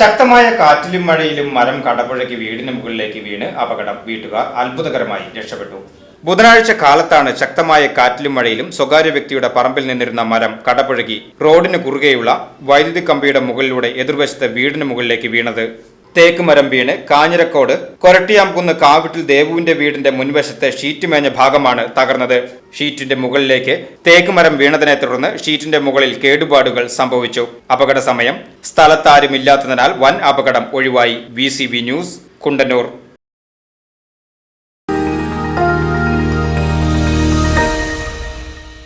ശക്തമായ കാറ്റിലും മഴയിലും മരം കടപുഴകി വീടിന് മുകളിലേക്ക് വീണ് അപകടം വീട്ടുകാർ അത്ഭുതകരമായി രക്ഷപ്പെട്ടു. ബുധനാഴ്ച കാലത്താണ് ശക്തമായ കാറ്റിലും മഴയിലും സ്വകാര്യ വ്യക്തിയുടെ പറമ്പിൽ നിന്നിരുന്ന മരം കടപുഴകി റോഡിന് കുറുകെയുള്ള വൈദ്യുതി കമ്പിയുടെ മുകളിലൂടെ എതിർവശത്തെ വീടിന് മുകളിലേക്ക് വീണത്. തേക്ക് മരം വീണ് കാഞ്ഞിരക്കോട് കൊരട്ടിയാംകുന്ന് കാവിട്ടിൽ ദേവുവിന്റെ വീടിന്റെ മുൻവശത്തെ ഷീറ്റ് മേഞ്ഞ ഭാഗമാണ് തകർന്നത്. ഷീറ്റിന്റെ മുകളിലേക്ക് തേക്ക് മരം വീണതിനെ തുടർന്ന് ഷീറ്റിന്റെ മുകളിൽ കേടുപാടുകൾ സംഭവിച്ചു. അപകട സമയം സ്ഥലത്താരുമില്ലാത്തതിനാൽ വൻ അപകടം ഒഴിവായി. V news Kundannoor.